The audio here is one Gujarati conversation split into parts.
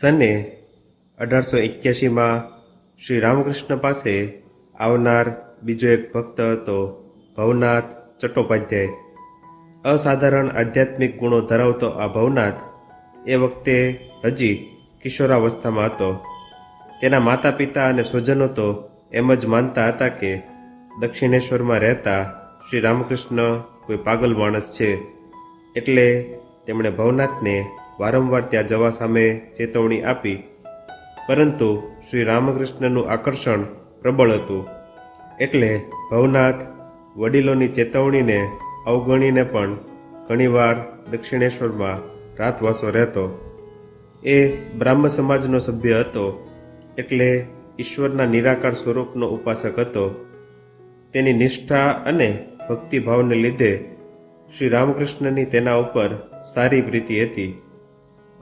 સને અઢારસો એક્યાસીમાં શ્રી રામકૃષ્ણ પાસે આવનાર બીજો એક ભક્ત હતો ભવનાથ ચટ્ટોપાધ્યાય. અસાધારણ આધ્યાત્મિક ગુણો ધરાવતો આ ભવનાથ એ વખતે હજી કિશોરાવસ્થામાં હતો. તેના માતા પિતા અને સ્વજનો તો એમ જ માનતા હતા કે દક્ષિણેશ્વરમાં રહેતા શ્રી રામકૃષ્ણ કોઈ પાગલ માણસ છે. એટલે તેમણે ભવનાથને વારંવાર ત્યાં જવા સામે ચેતવણી આપી. પરંતુ શ્રી રામકૃષ્ણનું આકર્ષણ પ્રબળ હતું. એટલે ભવનાથ વડીલોની ચેતવણીને અવગણીને પણ ઘણીવાર દક્ષિણેશ્વરમાં રાતવાસો રહેતો. એ બ્રાહ્મ સમાજનો સભ્ય હતો. એટલે ઈશ્વરના નિરાકાર સ્વરૂપનો ઉપાસક હતો. તેની નિષ્ઠા અને ભક્તિભાવને લીધે શ્રી રામકૃષ્ણની તેના ઉપર સારી પ્રીતિ હતી.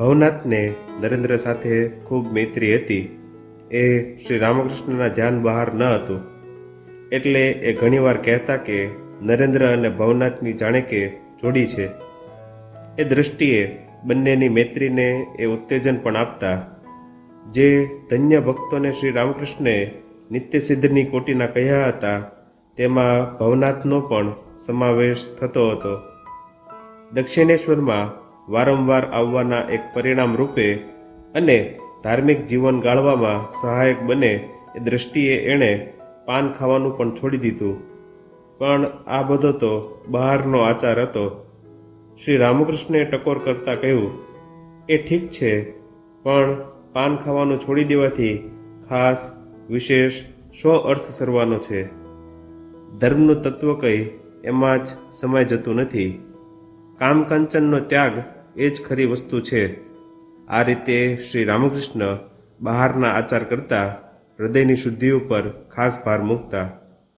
ભવનાથને નરેન્દ્ર સાથે ખૂબ મૈત્રી હતી. એ શ્રી રામકૃષ્ણના ધ્યાન બહાર ન હતું. એટલે એ ઘણીવાર કહેતા કે નરેન્દ્ર અને ભવનાથની જાણે કે જોડી છે. એ દૃષ્ટિએ બંનેની મૈત્રીને એ ઉત્તેજન પણ આપતા. જે ધન્ય ભક્તોને શ્રી રામકૃષ્ણે નિત્ય સિદ્ધની કોટીના કહ્યા હતા, તેમાં ભવનાથનો પણ સમાવેશ થતો હતો. દક્ષિણેશ્વરમાં વારંવાર આવવાના એક પરિણામ રૂપે અને ધાર્મિક જીવન ગાળવામાં સહાયક બને એ દૃષ્ટિએ એણે પાન ખાવાનું પણ છોડી દીધું. પણ આ બધો તો બહારનો આચાર હતો. શ્રી રામકૃષ્ણે ટકોર કરતા કહ્યું, એ ઠીક છે, પણ પાન ખાવાનું છોડી દેવાથી ખાસ, વિશેષ શો અર્થ સરવાનો છે. ધર્મનું તત્વ કંઈ એમાં જ સમાય જતું નથી. કામકંચનનો ત્યાગ એ જ ખરી વસ્તુ છે. આ રીતે શ્રી રામકૃષ્ણ બહારના આચાર કરતા, હૃદયની શુદ્ધિ ઉપર ખાસ ભાર મૂકતા.